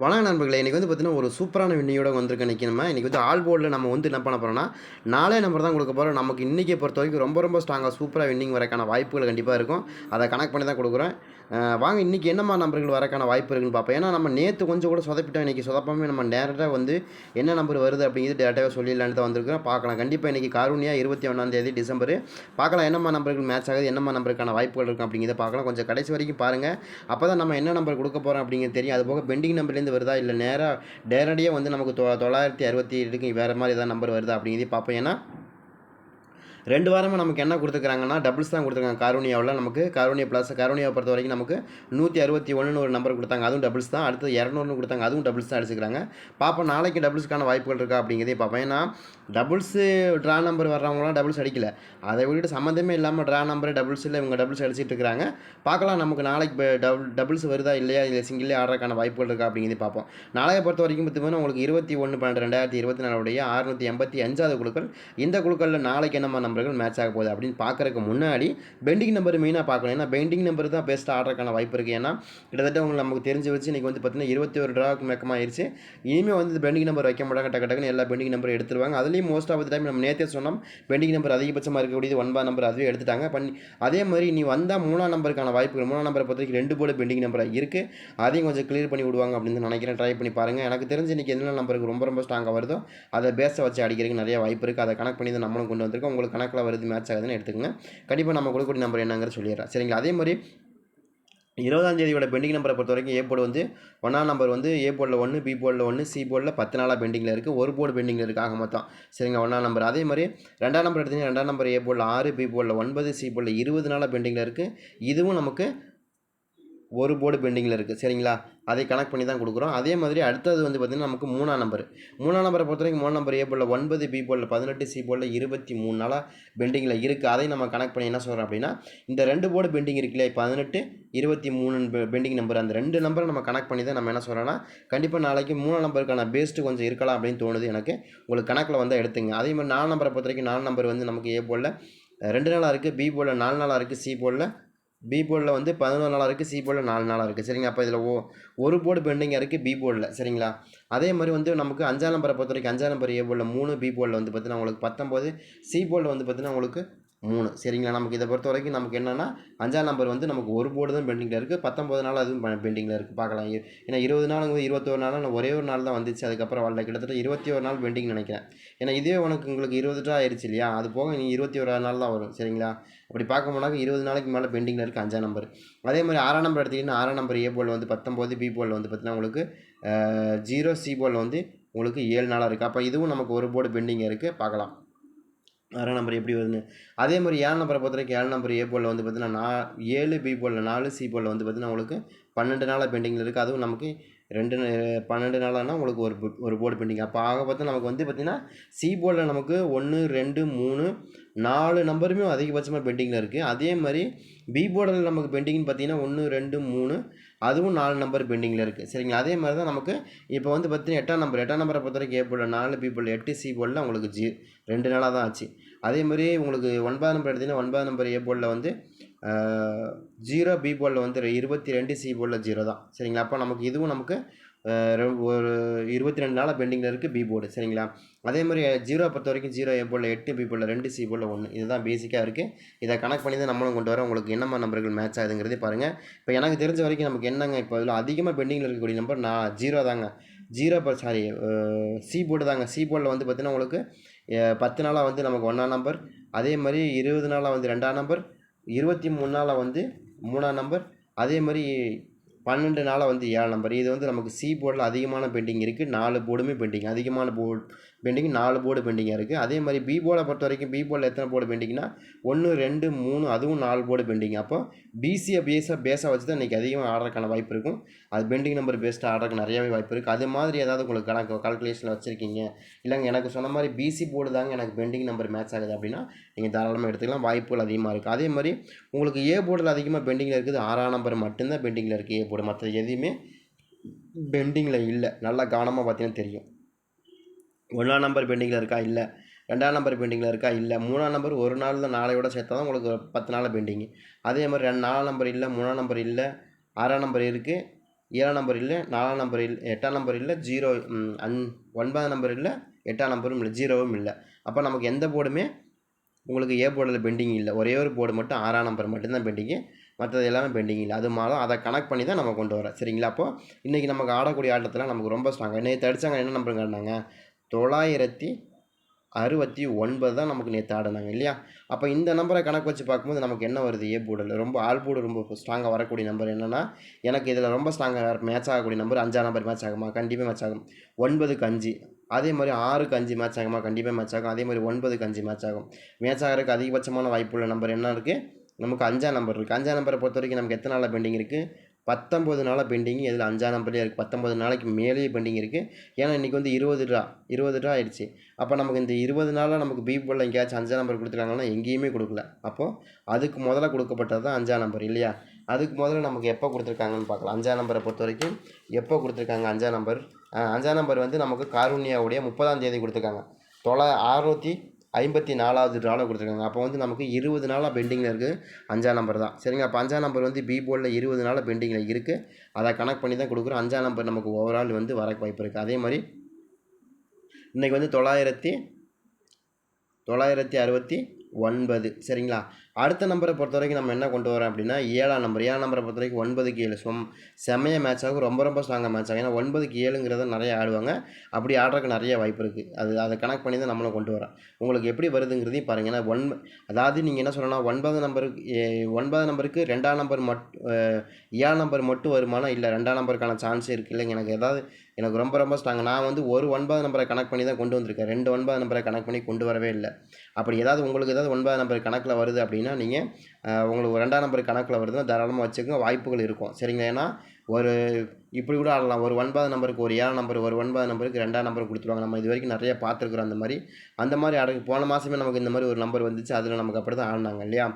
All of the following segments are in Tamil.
வணக்கம் நண்பர்களே இன்றைக்கி வந்து பார்த்தீங்கன்னா ஒரு சூப்பரான வின்னியோட வந்திருக்க நிற்கணுமா இன்றைக்கி வந்து ஆல் போர்டில் நம்ம வந்து என்ன பண்ண போகிறோம்னா நாலே நம்பர் தான் கொடுக்க போகிறோம் நமக்கு இன்றைக்கி பொறுத்த வரைக்கும் ரொம்ப ரொம்ப ஸ்ட்ராங்காக சூப்பராக வின்னிங் வரக்கான வாய்ப்புகள் கண்டிப்பாக இருக்கும். அதை கனெக்ட் பண்ணி தான் கொடுக்குறோம் வாங்க இன்றைக்கி என்னம்மா நம்பர்கள் வரக்கான வாய்ப்பு இருக்குன்னு பார்ப்போம். ஏன்னா நம்ம நேற்று கொஞ்சம் கூட சொதப்பிட்டோம். இன்றைக்கி சொதப்பாமல் நம்ம டேரெக்டாக வந்து என்ன நம்பர் வருது அப்படிங்கிறது டேரெக்டாக சொல்லிடலான்னு தான் வந்திருக்கிறோம். பார்க்கலாம். கண்டிப்பாக இன்றைக்கி காரூனியா இருபத்தி ஒன்றாந்தேதி டிசம்பர். பார்க்கலாம் என்னம்மா நம்பர்கள் மேட்ச் ஆகுது என்னம்மா நம்பருக்கான வாய்ப்புகள் இருக்கும் அப்படிங்கிறத பார்க்கலாம். கொஞ்சம் கடைசி வரைக்கும் பாருங்கள் அப்போ தான் நம்ம என்ன நம்பர் கொடுக்க போகிறோம் அப்படிங்கிறது தெரியும். அது போக பெண்டிங் நம்பர்லேருந்து வருதா? இல்லை நேராக நேரடியாக வந்து நமக்கு தொ தொள்ளாயிரத்தி அறுபத்தி ஏழுக்கு வேறு மாதிரி ஏதாவது நம்பர் வருதா அப்படிங்கிறத பார்ப்போம். ஏன்னா ரெண்டு வாரமாக நமக்கு என்ன கொடுத்துருக்காங்கன்னா டபுள்ஸ் தான் கொடுத்துருக்காங்க. காரோனியாவில் நமக்கு காரோனியா ப்ளஸ் காரோனியாவை பொறுத்த வரைக்கும் நமக்கு நூற்றி அறுபத்தி ஒன்றுன்னு ஒரு நம்பர் கொடுத்தாங்க. அதுவும் டபுள்ஸ் தான். அடுத்து இரநூறுன்னு கொடுத்தாங்க. அதுவும் டபுள்ஸ் தான் அடிச்சுக்கிறாங்க. பார்ப்போம் நாளைக்கு டபுள்ஸ்க்கான வாய்ப்புகள் இருக்கா அப்படிங்கிறதே பார்ப்போம் ஏன்னா டபுள்ஸு ட்ரா நம்பர் வர்றவங்களாம் டபுள்ஸ் அடிக்கல. அதை விட்டுட்டு சம்மந்தமே இல்லாமல் ட்ரா நம்பர் டபுள்ஸில் இவங்க டபுள்ஸ் அடிச்சிட்டு இருக்கிறாங்க. பார்க்கலாம் நமக்கு நாளைக்கு டபுள் டபுள்ஸ் வருதா இல்லையா? இல்லை சிங்கிளே ஆடுறதுக்கான வாய்ப்புகள் இருக்கா அப்படிங்கிறதே பார்ப்போம் நாளைய பொறுத்த வரைக்கும் பார்த்தீங்கன்னா உங்களுக்கு இருபத்தி ஒன்று பன்னெண்டு ரெண்டாயிரத்தி இருபத்தி நாலுடைய அறுநூற்றி எண்பத்தி அஞ்சாவது குழுக்கள். இந்த குழுக்களில் நாளைக்கு என்னம்மா நம்பர்கள் மேட்ச் ஆக போகுது அப்படின்னு பார்க்குறக்கு முன்னாடி பெண்டிங் நம்பர் மெயினாக பார்க்கணும். ஏன்னா பெண்டிங் நம்பர் தான் பெஸ்ட் ஆடுறதுக்கான வாய்ப்பு இருக்குது ஏன்னா கிட்டத்தட்ட உங்களுக்கு நமக்கு தெரிஞ்சு வச்சு இன்றைக்கி வந்து பார்த்தீங்கன்னா இருபத்தி ஒரு ட்ராவுக்கு மேக்கமாக ஆயிடுச்சு இனிமேல் வந்து பெண்டிங் நம்பர் வைக்க மாட்டாங்க. டக்கு டக்குன்னு எல்லா பெண்டிங் நம்பர் எடுத்துருவாங்க. அதுலேயும் மோஸ்ட் ஆஃப் த டைம் நம்ம நேற்றே சொன்னோம். பெண்டிங் நம்பர் அதிகபட்சமாக இருக்கக்கூடியது ஒன்பது நம்பர் அதுவே எடுத்துட்டாங்க. பண்ணி அதே மாதிரி நீ வந்தால் மூணாம் நம்பருக்கான வாய்ப்புகள் மூணாம் நம்பரை பொறுத்த வரைக்கும் ரெண்டு போர்டு பெண்டிங் நம்பராக இருக்குது அதையும் கொஞ்சம் கிளியர் பண்ணி விடுவாங்க அப்படின்னு நினைக்கிறேன். ட்ரை பண்ணி பாருங்கள் எனக்கு தெரிஞ்சு இன்றைக்கி என்ன நம்பருக்கு ரொம்ப ரொம்ப ஸ்ட்ராங்காக வருதோ அதை பேஸை வச்சு அடிக்கிறதுக்கு நிறைய வாய்ப்பு இருக்குது அதை கனெக்ட் பண்ணி தான் நம்மளும் கொண்டு வந்திருக்கோம். உங்களுக்கு கணக்கில் வருது மேட்ச் ஆகுதுன்னு எடுத்துக்கங்க. கண்டிப்பாக நம்ம கொடுக்கக்கூடிய நம்பர் என்னங்கிற சொல்லிடுறேன். சரிங்களா? அதே மாதிரி இருபதாம் தேதியோட பெண்டிங் நம்பரை பொறுத்த வரைக்கும் ஏ போர்டு வந்து ஒன்றாம் நம்பர் வந்து ஏ போர்டில் ஒன்று பி போர்டில் ஒன்று சி போர்டில் பத்து நாளாக பெண்டிங்கில் இருக்குது ஒரு போர்டு பெண்டிங்கில் இருக்குது ஆக மொத்தம். சரிங்க ஒன்றாம் நம்பர் அதே மாதிரி ரெண்டாம் நம்பர் எடுத்தீங்கன்னா ரெண்டாம் நம்பர் ஏ போர்டில் ஆறு பி போர்டில் ஒன்பது சி போர்டில் இருபது நாளாக பெண்டிங்கில் இருக்குது இதுவும் நமக்கு ஒரு போர்டு பெண்டிங்கில் இருக்குது சரிங்களா? அதை கனெக்ட் பண்ணி தான் கொடுக்குறோம். அதே மாதிரி அடுத்தது வந்து பார்த்திங்கன்னா நமக்கு மூணாம் நம்பர் மூணாம் நம்பரை பொறுத்த வரைக்கும் மூணு நம்பர் ஏ போல் ஒன்பது பி போர்டில் பதினெட்டு சி போர்டில் இருபத்தி மூணு நாளாக பெண்டிங்கில் இருக்குது அதை நம்ம கனெக்ட் பண்ணி என்ன சொல்கிறோம் அப்படின்னா இந்த ரெண்டு போர்டு பெண்டிங் இருக்குல்ல பதினெட்டு இருபத்தி மூணு பெண்டிங் நம்பர் அந்த ரெண்டு நம்பரை நம்ம கனெக்ட் பண்ணி தான் நம்ம என்ன சொல்கிறோன்னா கண்டிப்பாக நாளைக்கு மூணாம் நம்பருக்கான பேஸ்ட்டு கொஞ்சம் இருக்கலாம் அப்படின்னு தோணுது எனக்கு. உங்களுக்கு கணக்கில் வந்து எடுத்துங்க. அதே மாதிரி நாலு நம்பரை பொறுத்த வரைக்கும் நாலு நம்பர் வந்து நமக்கு ஏ போர்டில் ரெண்டு நாளாக இருக்குது பி போர்டில் நாலு நாளாக இருக்குது சி போர்டில் பி போர்டில் வந்து பதினொரு நாளாக இருக்குது சி போர்டில் நாலு நாளாக இருக்குது சரிங்க? அப்போ இதில் ஓ ஒரு போர்டு பெண்டிங்காக இருக்குது பி போர்டில் சரிங்களா? அதே மாதிரி வந்து நமக்கு அஞ்சாம் நம்பரை பொறுத்த வரைக்கும் அஞ்சாம் நம்பர் ஏ போர்டில் மூணு பி போர்டில் வந்து பார்த்தீங்கன்னா உங்களுக்கு பத்தொம்போது சி போர்டில் வந்து பார்த்தீங்கன்னா உங்களுக்கு மூணு. சரிங்களா? நமக்கு இதை பொறுத்த வரைக்கும் நமக்கு என்னென்னா அஞ்சாம் நம்பர் வந்து நமக்கு ஒரு போர்டு தான் பெண்டிங்கில் இருக்குது பத்தொம்பது நாள் அதுவும் பெண்டிங்கில் இருக்குது பார்க்கலாம். ஏன்னா இருபது நாளுங்க இருபத்தொரு நாள் ஒரே ஒரு நாள் தான் வந்துச்சு. அதுக்கப்புறம் வரல. கிட்டத்தட்ட இருபத்தி ஒரு நாள் பெண்டிங் நினைக்கிறேன். ஏன்னா இதே உனக்கு உங்களுக்கு இருபது ரூபா ஆயிடுச்சு இல்லையா? அது போக நீ இருபத்தி ஒரு நாள் தான் வரும். சரிங்களா? அப்படி பார்க்க போனாக்க இருபது நாளைக்கு மேலே பெண்டிங்கில் இருக்குது அஞ்சாம் நம்பர் அதே மாதிரி ஆறாம் நம்பர் எடுத்திங்கன்னா ஆறாம் நம்பர் ஏ போல் வந்து பத்தொம்போது பி போல் வந்து பார்த்தீங்கன்னா உங்களுக்கு ஜீரோ சி போல் வந்து உங்களுக்கு ஏழு நாளாக இருக்குது அப்போ இதுவும் நமக்கு ஒரு போர்டு பெண்டிங் இருக்குது பார்க்கலாம். ஆறாம் நம்பர் எப்படி வருதுன்னு. அதே மாதிரி ஏழு நம்பரை பொறுத்த வரைக்கும் ஏழு நம்பர் ஏ போலில் வந்து பார்த்தீங்கன்னா நா ஏழு பி போலில் நாலு சி போலில் வந்து பார்த்தீங்கன்னா உங்களுக்கு பன்னெண்டு நாளாக பெண்டிங்கில் இருக்குது அதுவும் நமக்கு ரெண்டு பன்னெண்டு நாளானா உங்களுக்கு ஒரு ஒரு போர்டு பெண்டிங் அப்போ ஆக பார்த்தா நமக்கு வந்து பார்த்திங்கன்னா சி போர்டில் நமக்கு ஒன்று ரெண்டு மூணு நாலு நம்பருமே அதிகபட்சமாக பெண்டிங்கில் இருக்குது அதே மாதிரி பி போர்டில் நமக்கு பெண்டிங்னு பார்த்தீங்கன்னா ஒன்று ரெண்டு மூணு அதுவும் நாலு நம்பர் பெண்டிங்கில் இருக்குது சரிங்களா? அதே மாதிரி தான் நமக்கு இப்போ வந்து பார்த்தீங்கன்னா எட்டாம் நம்பர் எட்டாம் நம்பரை பொறுத்த வரைக்கும் ஏ போர்டில் நாலு பி போர்டில் எட்டு சி போர்டில் உங்களுக்கு ஜி ரெண்டு நாளாக தான் ஆச்சு. அதே மாதிரி உங்களுக்கு ஒன்பதாம் நம்பர் எடுத்தீங்கன்னா ஒன்பதாம் நம்பர் ஏ போர்டில் வந்து ஜீரோ பி போர்டில் வந்து இருபத்தி ரெண்டு சி போர்டில் ஜீரோ தான். சரிங்களா? அப்போ நமக்கு இதுவும் நமக்கு ஒரு இருபத்தி ரெண்டு நாளாக பெண்டிங்கில் இருக்குது பி போர்டு சரிங்களா? அதே மாதிரி ஜீரோ பொறுத்த வரைக்கும் ஜீரோ ஏ போர்டில் எட்டு பி போர்டில் ரெண்டு சி போர்டில் ஒன்று இதுதான் பேசிக்காக இருக்குது இதை கனெக்ட் பண்ணி தான் நம்மளும் கொண்டு வரோம் உங்களுக்கு என்னம்மா நம்பர்கள் மேட்ச் ஆகுதுங்கிறதே பாருங்கள் இப்போ எனக்கு தெரிஞ்ச வரைக்கும் நமக்கு என்னங்க இப்போ இதில் அதிகமாக பெண்டிங்கில் இருக்கக்கூடிய நம்பர் நான் ஜீரோ தாங்க. ஜீரோ சாரி சி போர்டு தாங்க. சி போர்டில் வந்து பார்த்தீங்கன்னா உங்களுக்கு பத்து நாளாக வந்து நமக்கு ஒன்றாம் நம்பர் அதே மாதிரி இருபது நாளாக வந்து ரெண்டாம் நம்பர் இருபத்தி மூணு நாளாக வந்து மூணாம் நம்பர் அதே மாதிரி பன்னெண்டு நாளாக வந்து ஏழாம் நம்பர் இது வந்து நமக்கு சி போர்டில் அதிகமான பெண்டிங் இருக்குது நாலு போர்டுமே பெண்டிங் அதிகமான போர்டு பெண்டிங் நாலு போர்டு பெண்டிங்காக இருக்குது அதே மாதிரி பி போர்டை பொறுத்த வரைக்கும் பி போர்டில் எத்தனை போர்டு பெண்டிங்னா ஒன்று ரெண்டு மூணு அதுவும் நாலு போர்டு பெண்டிங் அப்போ பிசியை பேஸாக பேஸாக வச்சு தான் இன்றைக்கி அதிகமாக ஆடுறதுக்கான வாய்ப்பு இருக்கும். அது பெண்டிங் நம்பர் பேஸ்டாக ஆடுறதுக்கு நிறையவே வாய்ப்பு இருக்குது அது மாதிரி ஏதாவது உங்களுக்கு கணக்கு கால்குலேஷனில் வச்சுருக்கீங்க? இல்லைங்க எனக்கு சொன்ன மாதிரி பிசி போர்டு தாங்க எனக்கு பெண்டிங் நம்பர் மேட்ச் ஆகுது அப்படின்னா நீங்கள் தாராளமாக எடுத்துக்கலாம். வாய்ப்புகள் அதிகமாக இருக்குது அதே மாதிரி உங்களுக்கு ஏ போர்டில் அதிகமாக பெண்டிங்கில் இருக்குது. ஆறாம் நம்பர் மட்டும்தான் பெண்டிங்கில் இருக்குது ஏ போர்டு மற்ற எதுவுமே பெண்டிங்கில் இல்லை. நல்லா கவனமாக பார்த்தீங்கன்னா தெரியும். ஒன்றாம் நம்பர் பெண்டிங்கில் இருக்கா? இல்லை. ரெண்டாம் நம்பர் பெண்டிங்கில் இருக்கா? இல்லை. மூணாம் நம்பர் ஒரு நாள் தான் நாளையோட சேர்த்தா தான் உங்களுக்கு பத்து நாள் பெண்டிங்கு அதே மாதிரி ரெண்டு நாலாம் நம்பர் இல்லை மூணாம் நம்பர் இல்லை ஆறாம் நம்பர் இருக்குது ஏழாம் நம்பர் இல்லை நாலாம் நம்பர் இல்லை எட்டாம் நம்பர் இல்லை ஜீரோ அன் ஒன்பதாம் நம்பர் இல்லை எட்டாம் நம்பரும் இல்லை ஜீரோவும் இல்லை. அப்போ நமக்கு எந்த போர்டுமே உங்களுக்கு ஏ போர்டில் பெண்டிங் இல்லை. ஒரே ஒரு போர்டு மட்டும் ஆறாம் நம்பர் மட்டும்தான் பெண்டிங்கு மற்றது எல்லாமே பெண்டிங் இல்லை. அது மாதிரி அதை கனெக்ட் பண்ணி தான் நம்ம கொண்டு வரோம் சரிங்களா? அப்போ இன்றைக்கி நமக்கு ஆடக்கூடிய ஆட்டத்தில் நமக்கு ரொம்ப ஸ்ட்ராங்காக இன்றைக்கி தடிச்சாங்க என்ன நம்பருங்க தொள்ளாயிரத்தி அறுபத்தி ஒன்பது தான் நமக்கு நேற்று ஆடினாங்க இல்லையா? அப்போ இந்த நம்பரை கணக்கு வச்சு பார்க்கும்போது நமக்கு என்ன வருது? ஏ போர்டில் ரொம்ப ஆல் போர்டு ரொம்ப ஸ்ட்ராங்காக வரக்கூடிய நம்பர் என்னென்னா எனக்கு இதில் ரொம்ப ஸ்ட்ராங்காக மேட்ச் ஆகக்கூடிய நம்பர் அஞ்சாம் நம்பர் மேட்ச் ஆகுமா? கண்டிப்பாக மேட்ச் ஆகும். ஒன்பதுக்கு அஞ்சு அதே மாதிரி ஆறுக்கு அஞ்சு மேட்ச் ஆகுமா? கண்டிப்பாக மேட்ச் ஆகும். அதே மாதிரி ஒன்பதுக்கு அஞ்சு மேட்ச் ஆகும். மேட்ச் ஆகிறதுக்கு அதிகபட்சமான வாய்ப்புள்ள நம்பர் என்ன இருக்குது நமக்கு அஞ்சாம் நம்பர் இருக்குது அஞ்சாம் நம்பரை பொறுத்த வரைக்கும் நமக்கு எத்தனை நாளில் பெண்டிங் இருக்குது பத்தொம்பது நாளாக பெண்டிங் இதில் அஞ்சாம் நம்பர்லேயே இருக்குது பத்தொம்பது நாளைக்கு மேலேயே பெண்டிங் இருக்குது ஏன்னா இன்றைக்கி வந்து இருபது ட்ரா இருபது ட்ரா ஆயிடுச்சு. அப்போ நமக்கு இந்த இருபது நாளில் நமக்கு பி போர்டில் எங்கேயாச்சும் அஞ்சாம் நம்பர் கொடுத்துருக்காங்கன்னா எங்கேயுமே கொடுக்கல. அப்போது அதுக்கு முதல்ல கொடுக்கப்பட்டது தான் அஞ்சாம் நம்பர் இல்லையா? அதுக்கு முதல்ல நமக்கு எப்போ கொடுத்துருக்காங்கன்னு பார்க்கலாம். அஞ்சாம் நம்பரை பொறுத்த வரைக்கும் எப்போ கொடுத்துருக்காங்க அஞ்சாம் நம்பர்? அஞ்சாம் நம்பர் வந்து நமக்கு காருண்யாவுடைய முப்பதாம் தேதி கொடுத்துருக்காங்க. தொள்ளா அறுநூற்றி ஐம்பத்தி நாலாவது ட்ராவில் கொடுத்துருக்காங்க. அப்போ வந்து நமக்கு இருபது நாளாக பெண்டிங்கில் இருக்குது அஞ்சாம் நம்பர் தான். சரிங்க அப்போ அஞ்சாம் நம்பர் வந்து பி போர்டில் இருபது நாளாக பெண்டிங்கில் இருக்குது அதை கனெக்ட் பண்ணி தான் கொடுக்குறோம். அஞ்சாம் நம்பர் நமக்கு ஓவரால் வந்து வர வாய்ப்பு இருக்குது அதே மாதிரி இன்றைக்கி வந்து தொள்ளாயிரத்தி தொள்ளாயிரத்தி அறுபத்தி ஒன்பது. சரிங்களா? அடுத்த நம்பரை பொறுத்த வரைக்கும் நம்ம என்ன கொண்டு வரோம் அப்படின்னா ஏழாம் நம்பர். ஏழாம் நம்பரை பொறுத்த வரைக்கும் ஒன்பதுக்கு ஏழு. சும் செம்மைய மேட்ச் ஆகும். ரொம்ப ரொம்ப ஸ்ட்ராங்காக மேட்ச் ஆகும். ஏன்னா ஒன்பதுக்கு ஏழுங்கிறத நிறைய ஆடுவாங்க. அப்படி ஆடுறதுக்கு நிறைய வாய்ப்பு இருக்குது அது அதை கனெக்ட் பண்ணி தான் நம்மளும் கொண்டு வரோம். உங்களுக்கு எப்படி வருதுங்கிறதையும் பாருங்கள் ஏன்னா ஒன் அதாவது நீங்கள் என்ன சொல்லணும் ஒன்பது நம்பருக்கு ஒன்பது நம்பருக்கு ரெண்டாம் நம்பர் மட் ஏழாம் நம்பர் மட்டும் வருமானம் இல்லை. ரெண்டாம் நம்பருக்கான சான்ஸே இருக்குது இல்லைங்க எனக்கு ஏதாவது எனக்கு ரொம்ப ரொம்ப ஸ்ட்ராங் நான் வந்து ஒரு ஒன்பது நம்பரை கனெக்ட் பண்ணி தான் கொண்டு வந்திருக்கேன். ரெண்டு ஒன்பது நம்பரை கனெக்ட் பண்ணி கொண்டு வரவே இல்லை. அப்படி ஏதாவது உங்களுக்கு ஏதாவது ஒன்பது நம்பர் கணக்கில் வருது அப்படின்னா நீங்கள் உங்களுக்கு ரெண்டாம் நம்பர் கணக்கில் வருதுன்னா தாராளமாக வச்சுக்கோங்க. வாய்ப்புகள் இருக்கும். சரிங்க ஏன்னா ஒரு இப்படி கூட ஆடலாம். ஒரு ஒன்பது நம்பருக்கு ஒரு ஏழாம் நம்பர் ஒரு ஒன்பது நம்பருக்கு ரெண்டாம் நம்பர் கொடுத்துருவாங்க. நம்ம இது வரைக்கும் நிறைய பார்த்துருக்குறோம் அந்த மாதிரி. அந்த மாதிரி ஆட போன மாதமே நமக்கு இந்த மாதிரி ஒரு நம்பர் வந்துச்சு. அதில் நமக்கு அப்படி தான் ஆடினாங்க இல்லையா?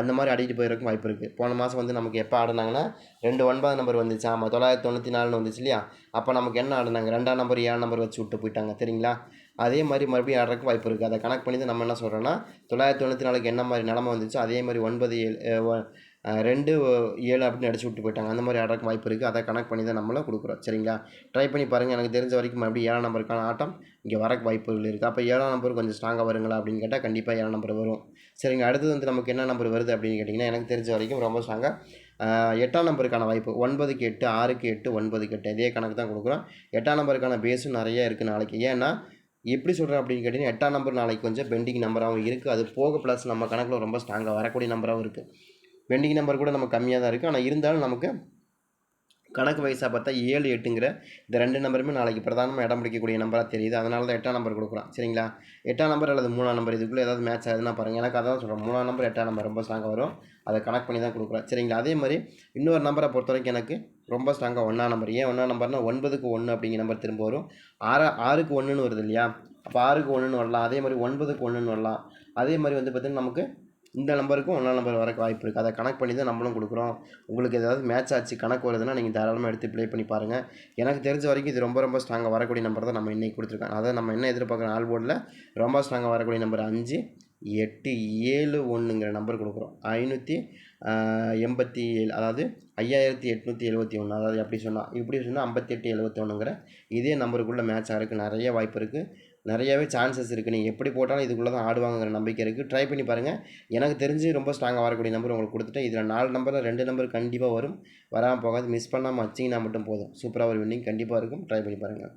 அந்த மாதிரி அடிக்கிட்டு போயிருக்கும் வாய்ப்பு இருக்குது போன மாதம் வந்து நமக்கு எப்போ ஆடினாங்கன்னா ரெண்டு ஒன்பது நம்பர் வந்துச்சு. ஆமாம் தொள்ளாயிரத்தி தொண்ணூற்றி நாலுன்னு வந்துச்சு இல்லையா? அப்போ நமக்கு என்ன ஆடினாங்க? ரெண்டாம் நம்பர் ஏழாம் நம்பர் வச்சு விட்டு போயிட்டாங்க சரிங்களா? அதே மாதிரி மறுபடியும் ஆடுறதுக்கு வாய்ப்பு இருக்குது அதை கணக்கு பண்ணி தான் நம்ம என்ன சொல்கிறோன்னா தொள்ளாயிரத்தி தொண்ணூற்றி நாலுக்கு என்ன மாதிரி நிலமை வந்துச்சோ? அதே மாதிரி ஒன்பது ஏழு ரெண்டு ஏழு அப்படின்னு அடிச்சு விட்டு போயிட்டாங்க. அந்த மாதிரி ஆடுறதுக்கு வாய்ப்பு இருக்குது அதை கணக்கு பண்ணி தான் நம்மளும் கொடுக்குறோம். சரிங்களா? ட்ரை பண்ணி பாருங்கள் எனக்கு தெரிஞ்ச வரைக்கும் மறுபடியும் ஏழாம் நம்பருக்கான ஆட்டம் இங்கே வரக்கு வாய்ப்புகள் இருக்குது அப்போ ஏழாம் நம்பர் கொஞ்சம் ஸ்ட்ராங்காக வருங்களா அப்படின்னு கேட்டால் கண்டிப்பாக ஏழாம் நம்பர் வரும். சரிங்க அடுத்தது வந்து நமக்கு என்ன நம்பர் வருது அப்படின்னு கேட்டிங்கன்னா எனக்கு தெரிஞ்ச வரைக்கும் ரொம்ப ஸ்ட்ராங்காக எட்டாம் நம்பருக்கான வாய்ப்பு ஒன்பதுக்கு எட்டு ஆறுக்கு எட்டு ஒன்பதுக்கு எட்டு. இதே கணக்கு தான் கொடுக்குறோம். எட்டாம் நம்பருக்கான பேஸும் நிறைய இருக்குது நாளைக்கு. ஏன்னா எப்படி சொல்கிறேன் அப்படின்னு கேட்டிங்கன்னா எட்டாம் நம்பர் நாளைக்கு கொஞ்சம் பெண்டிங் நம்பராகவும் இருக்குது அது போக ப்ளஸ் நம்ம கணக்கில் ரொம்ப ஸ்ட்ராங்காக வரக்கூடிய நம்பராகவும் இருக்குது பெண்டிங் நம்பர் கூட நம்ம கம்மியாக தான் இருக்குது ஆனால் இருந்தாலும் நமக்கு கணக்கு வயசாக பார்த்தா ஏழு எட்டுங்கிற இந்த ரெண்டு நம்பருமே நாளைக்கு பிரதானமாக இடம் பிடிக்கக்கூடிய நம்பராக தெரியுது. அதனால தான் எட்டாம் நம்பர் கொடுக்குறான். சரிங்களா? எட்டாம் நம்பர் அல்லது மூணாம் நம்பர் இதுக்குள்ளே ஏதாவது மேட்ச் ஆகுதுன்னா பாருங்கள் எனக்கு அதான் சொல்கிறேன் மூணாம் நம்பர் எட்டாம் நம்பர் ரொம்ப ஸ்ட்ராங்காக வரும். அதை கனெக்ட் பண்ணி தான் கொடுக்குறேன். சரிங்களா? அதே மாதிரி இன்னொரு நம்பரை பொறுத்த வரைக்கும் எனக்கு ரொம்ப ஸ்ட்ராங்காக ஒன்றா நம்பர். ஏன் ஒன்றா நம்பர்னால் ஒன்பதுக்கு ஒன்று அப்படிங்கிற நம்பர் திரும்ப வரும். ஆறு ஆறுக்கு ஒன்றுன்னு வருது இல்லையா? அப்போ ஆறுக்கு ஒன்றுன்னு வரலாம். அதே மாதிரி ஒன்பதுக்கு ஒன்றுன்னு வரலாம். அதே மாதிரி வந்து பார்த்திங்கன்னா நமக்கு இந்த நம்பருக்கும் ஒன்றாம் நம்பர் வரக்கு வாய்ப்பு இருக்குது அதை கணக்கு பண்ணி தான் நம்மளும் கொடுக்குறோம். உங்களுக்கு ஏதாவது மேட்ச் ஆச்சு கணக்கு வருதுன்னா நீங்கள் தாராளமாக எடுத்து ப்ளே பண்ணி பாருங்கள் எனக்கு தெரிஞ்ச வரைக்கும் இது ரொம்ப ரொம்ப ஸ்ட்ராங்காக வரக்கூடிய நம்பர் தான் நம்ம இன்றைக்கி கொடுத்துருக்கோம். அதை நம்ம என்ன எதிர்பார்க்குறோம்? ஆல் போர்டில் ரொம்ப ஸ்ட்ராங்காக வரக்கூடிய நம்பர் அஞ்சு எட்டு ஏழு ஒன்றுங்கிற நம்பர் கொடுக்குறோம். ஐநூற்றி எண்பத்தி ஏழு அதாவது ஐயாயிரத்தி எட்நூற்றி எழுபத்தி ஒன்று அதாவது எப்படி சொன்னால் இப்படி சொன்னால் ஐம்பத்தி எட்டு எழுபத்தி ஒன்றுங்கிற இதே நம்பருக்குள்ளே மேட்ச் ஆகிறதுக்கு நிறைய வாய்ப்பு இருக்குது நிறையவே சான்சஸ் இருக்குது நீங்கள் எப்படி போட்டாலும் இதுக்குள்ளே தான் ஆடுவாங்கிற நம்பிக்கை இருக்குது ட்ரை பண்ணி பாருங்கள் எனக்கு தெரிஞ்சு ரொம்ப ஸ்ட்ராங்காக வரக்கூடிய நம்பர் உங்களுக்கு கொடுத்துட்டேன். இதில் நாலு நம்பரில் ரெண்டு நம்பர் கண்டிப்பாக வரும். வராமல் போகாது. மிஸ் பண்ணாமல் வச்சிங்கன்னா மட்டும் போதும். சூப்பராக ஒரு வின்னிங் கண்டிப்பாக இருக்கும். ட்ரை பண்ணி பாருங்கள்